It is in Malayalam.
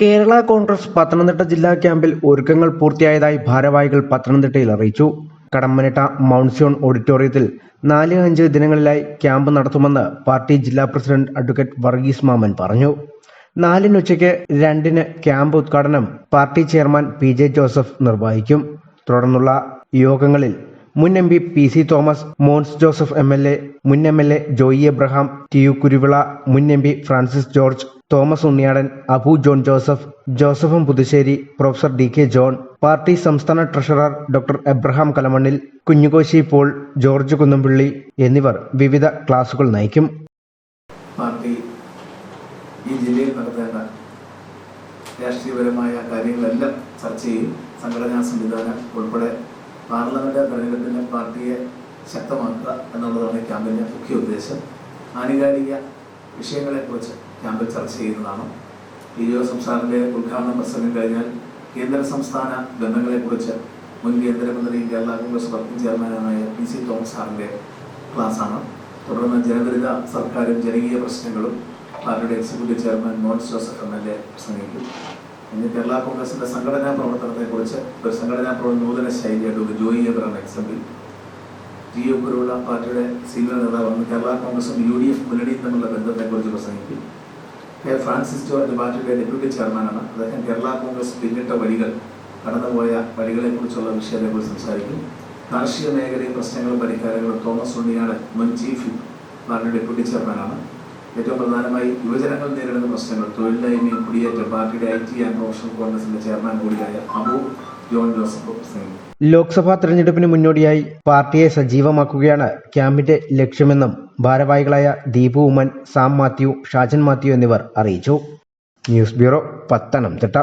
കേരള കോൺഗ്രസ് പത്തനംതിട്ട ജില്ലാ ക്യാമ്പിൽ ഒരുക്കങ്ങൾ പൂർത്തിയായതായി ഭാരവാഹികൾ പത്തനംതിട്ടയിൽ അറിയിച്ചു. കടമ്മനിട്ട മൗണ്ട് ഓഡിറ്റോറിയത്തിൽ നാല് അഞ്ച് ദിനങ്ങളിലായി ക്യാമ്പ് നടത്തുമെന്ന് പാർട്ടി ജില്ലാ പ്രസിഡന്റ് അഡ്വക്കേറ്റ് വർഗീസ് മാമൻ പറഞ്ഞു. നാലിന് ഉച്ചയ്ക്ക് രണ്ടിന് ക്യാമ്പ് ഉദ്ഘാടനം party chairman P J Joseph നിർവഹിക്കും. തുടർന്നുള്ള യോഗങ്ങളിൽ മുൻ M P P C Thomas Mons Joseph M L A മുൻ M L A Joy Abraham T U Kuruvila മുൻ M P Francis George Thomas Unniyadan Abu John Joseph ജോസഫും Puthussery professor D K John party സംസ്ഥാന treasurer doctor Abraham Kalamannil Kunjukoshi Paul George Kunnampilly എന്നിവർ വിവിധ ക്ലാസുകൾ നയിക്കും. പാർട്ടി ഈ ജില്ലയിൽ നടത്തേണ്ട രാഷ്ട്രീയപരമായ കാര്യങ്ങളെല്ലാം ചർച്ച ചെയ്യും. സംഘടനാ സംവിധാനം ഉൾപ്പെടെ പാർലമെന്റ് തെരഞ്ഞെടുപ്പിന് പാർട്ടിയെ ശക്തമാക്കുക എന്നുള്ളതാണ് ക്യാമ്പിന്റെ മുഖ്യ ഉദ്ദേശം. ആനുകാലിക വിഷയങ്ങളെക്കുറിച്ച് ക്യാമ്പിൽ ചർച്ച ചെയ്യുന്നതാണ്. പി സംസ്ഥാനത്തെ ഉദ്ഘാടന പ്രസംഗം കഴിഞ്ഞാൽ കേന്ദ്ര സംസ്ഥാന ബന്ധങ്ങളെക്കുറിച്ച് മുൻ കേന്ദ്രമന്ത്രി കേരള കോൺഗ്രസ് വർക്കിംഗ് ചെയർമാനായ പി സി തോമസ് സാറിന്റെ ക്ലാസ്സാണ്. തുടർന്ന് ജനവിരുദ്ധ സർക്കാരും ജനകീയ പ്രശ്നങ്ങളും പാർട്ടിയുടെ executive chairman Mons Joseph M L A പ്രസംഗിക്കും. ഇന്ന് കേരള കോൺഗ്രസിന്റെ സംഘടനാ പ്രവർത്തനത്തെക്കുറിച്ച് ഒരു സംഘടനാ പ്രവർത്തന നൂതന ശൈലിയായിട്ട് Joy Abraham example T U Kuruvila പാർട്ടിയുടെ സീനിയർ നേതാവാണ് കേരള കോൺഗ്രസും യു ഡി എഫ് മുന്നണിയും തമ്മിലുള്ള ബന്ധത്തെക്കുറിച്ച് പ്രസംഗിക്കും. K Francis George party deputy ചെയർമാനാണ്. അദ്ദേഹം കേരള കോൺഗ്രസ് പിന്നിട്ട വഴികൾ കടന്നുപോയ വഴികളെക്കുറിച്ചുള്ള വിഷയത്തെക്കുറിച്ച് സംസാരിക്കും. കാർഷിക മേഖലയും പ്രശ്നങ്ങളും പരിഹാരങ്ങളും തോമസ് ഉണ്ണിയാണ് മുൻ ചീഫ് പാർട്ടിയുടെ ഡെപ്യൂട്ടി ചെയർമാനാണ്. ഏറ്റവും പ്രധാനമായി യുവജനങ്ങൾ നേരിടുന്ന പ്രശ്നങ്ങൾ തൊഴിലില്ലായ്മയും കുടിയേറ്റം party I T and professional കോൺഗ്രസിന്റെ ചെയർമാൻ കൂടിയായ അബു ലോക്സഭാ തെരഞ്ഞെടുപ്പിന് മുന്നോടിയായി പാർട്ടിയെ സജീവമാക്കുകയാണ് ക്യാമ്പിന്റെ ലക്ഷ്യമെന്നും ഭാരവാഹികളായ Deepu Oommen Sam Mathew Shajan Mathew എന്നിവർ അറിയിച്ചു. News bureau Pathanamthitta.